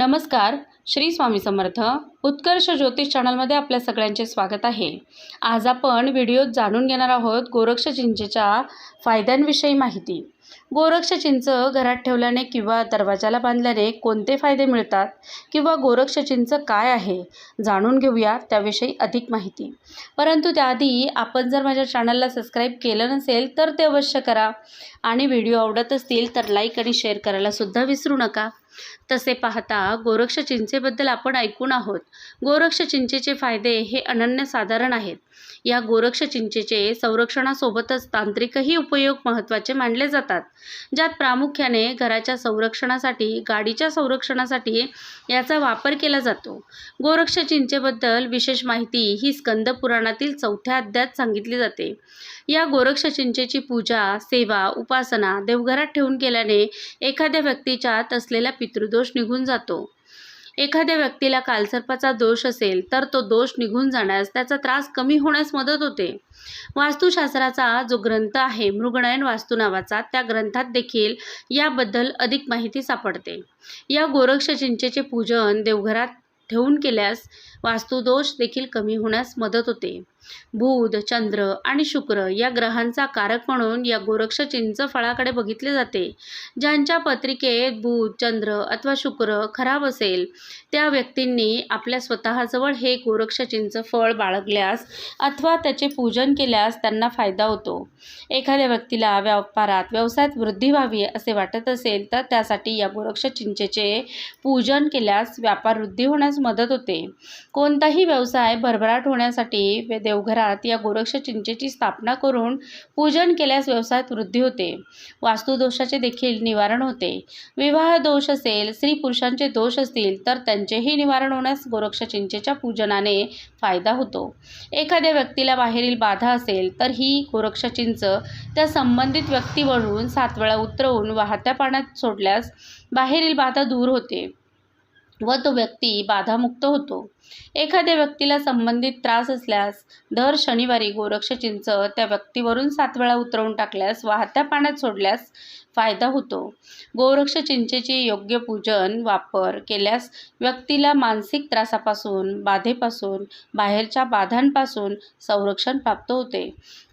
नमस्कार श्री स्वामी समर्थ. उत्कर्ष ज्योतिष चॅनलमध्ये आपल्या सगळ्यांचे स्वागत आहे. आज आपण व्हिडिओत जाणून घेणार आहोत गोरक्ष चिंचेच्या फायद्यांविषयी माहिती. गोरक्ष चिंच घरात ठेवल्याने किंवा दरवाजाला बांधल्याने कोणते फायदे मिळतात? किंवा गोरक्ष चिंच काय आहे? जाणून घेऊया त्याविषयी अधिक माहिती. परंतु त्याआधी आपण जर माझ्या चॅनलला सबस्क्राईब केलं नसेल तर ते अवश्य करा. आणि व्हिडिओ आवडत असतील तर लाईक आणि शेअर करायला सुद्धा विसरू नका. तसे पाहता गोरक्ष चिंचेबद्दल आपण ऐकून आहोत. गोरक्ष चिंचेचे फायदे हे अनन्यसाधारण आहेत. या गोरक्ष चिंचेचे संरक्षणासोबतच तांत्रिकही उपयोग महत्त्वाचे मानले जातात. ज्यात प्रामुख्याने घराच्या संरक्षणासाठी गाडीच्या संरक्षणासाठी याचा वापर केला जातो. गोरक्ष चिंचेबद्दल विशेष माहिती ही स्कंद पुराणातील चौथ्या अध्यात सांगितली जाते. या गोरक्ष चिंचेची पूजा सेवा उपासना देवघरात ठेवून केल्याने एखाद्या व्यक्तीच्यात असलेला पितृदोष निघून जातो. एखाद्या व्यक्तीला कालसर्पाचा दोष असेल तर तो दोष निघून जाण्यास त्याचा त्रास कमी होण्यास मदत होते. वास्तुशास्त्राचा जो ग्रंथ आहे मृगनयन वास्तू नावाचा त्या ग्रंथात देखील याबद्दल अधिक माहिती सापडते. या गोरक्ष चिंचेचे पूजन देवघरात ठेवून केल्यास वास्तुदोष देखील कमी होण्यास मदत होते. बुध चंद्र आणि शुक्र या ग्रहांचा कारक म्हणून या गोरक्ष चिंच फळाकडे बघितले जाते. ज्यांच्या पत्रिकेत बुध चंद्र अथवा शुक्र खराब असेल त्या व्यक्तींनी आपल्या स्वतःजवळ हे गोरक्ष चिंच फळ बाळगल्यास अथवा त्याचे पूजन केल्यास त्यांना फायदा होतो. एखाद्या व्यक्तीला व्यापारात व्यवसायात वृद्धी व्हावी असे वाटत असेल तर त्यासाठी या गोरक्ष चिंचेचे पूजन केल्यास व्यापार वृद्धी होण्यास मदत होते. कोणताही व्यवसाय भरभराट होण्यासाठी देव देवघरात या गोरक्ष चिंचेची स्थापना करून पूजन केल्यास व्यवसायात वृद्धी होते. वास्तुदोषाचे देखील निवारण होते. विवाह दोष असेल स्त्री पुरुषांचे दोष असतील तर त्यांचेही निवारण होण्यास गोरक्ष चिंचेच्या पूजनाने फायदा होतो. एखाद्या व्यक्तीला बाहेरील बाधा असेल तर ही गोरक्ष चिंच त्या संबंधित व्यक्तीवरून सात वेळा उतरवून वाहत्या पाण्यात सोडल्यास बाहेरील बाधा दूर होते व तो व्यक्ती बाधामुक्त होतो. एखाद्या व्यक्तीला संबंधित त्रास असल्यास दर शनिवारी गोरक्ष चिंच त्या व्यक्तीवरून सात वेळा उतरवून टाकल्यास वाहत्या पाण्यात सोडल्यास फायदा होतो. गोरक्ष चिंचेचे योग्य पूजन वापर केल्यास व्यक्तीला मानसिक त्रासापासून बाधेपासून बाहेरच्या बाधांपासून संरक्षण प्राप्त होते.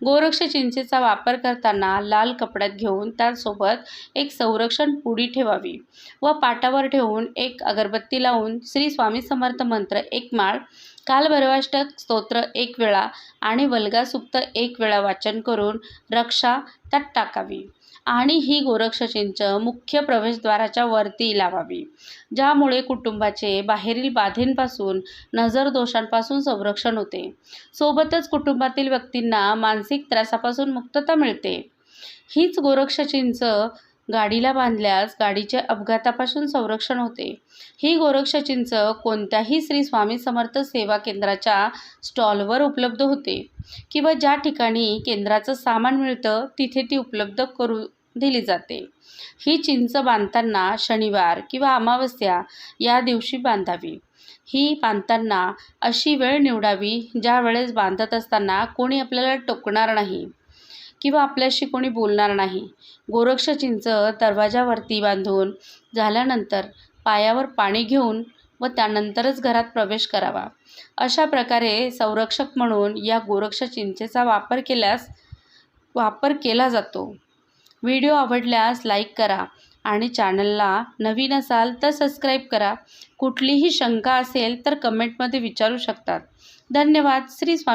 गोरक्ष चिंचेचा वापर करताना लाल कपड्यात घेऊन त्यासोबत एक संरक्षण पुडी ठेवावी व पाटावर ठेवून एक अगरबत्ती लावून श्री स्वामी समर्थ मंत्र एक माळ कालभैरवाष्टक स्तोत्र एक वेळा आणि वल्गासुक्त एक वेळा वाचन करून रक्षा त्यात टाकावी. आणि ही गोरक्षचिंच मुख्य प्रवेशद्वाराच्या वरती लावावी. ज्यामुळे कुटुंबाचे बाहेरील बाधेंपासून नजर दोषांपासून संरक्षण होते. सोबतच कुटुंबातील व्यक्तींना मानसिक त्रासापासून मुक्तता मिळते. हीच गोरक्षचिंच गाडीला बांधल्यास गाडीचे अपघातापासून संरक्षण होते. ही गोरक्षचिंच कोणत्याही श्री स्वामी समर्थ सेवा केंद्राच्या स्टॉलवर उपलब्ध होते किंवा ज्या ठिकाणी केंद्राचं सामान मिळतं तिथे ती उपलब्ध करू दिली जाते. ही चिंच बांधताना शनिवार किंवा अमावस्या या दिवशी बांधावी. ही बांधताना अशी वेळ निवडावी ज्या वेळेस बांधत असताना कोणी आपल्याला टोकणार नाही किंवा आपल्याशी कोणी बोलणार नाही. गोरक्ष चिंच दरवाजावरती बांधून झाल्यानंतर पायावर पाणी घेऊन व त्यानंतरच घरात प्रवेश करावा. अशा प्रकारे संरक्षक म्हणून या गोरक्ष चिंचेचा वापर केल्यास वापर केला जातो. व्हिडिओ आवडल्यास लाईक करा आणि चॅनलला नवीन असाल तर सबस्क्राईब करा. कुठलीही शंका असेल तर कमेंटमध्ये विचारू शकतात. धन्यवाद. श्री स्वामी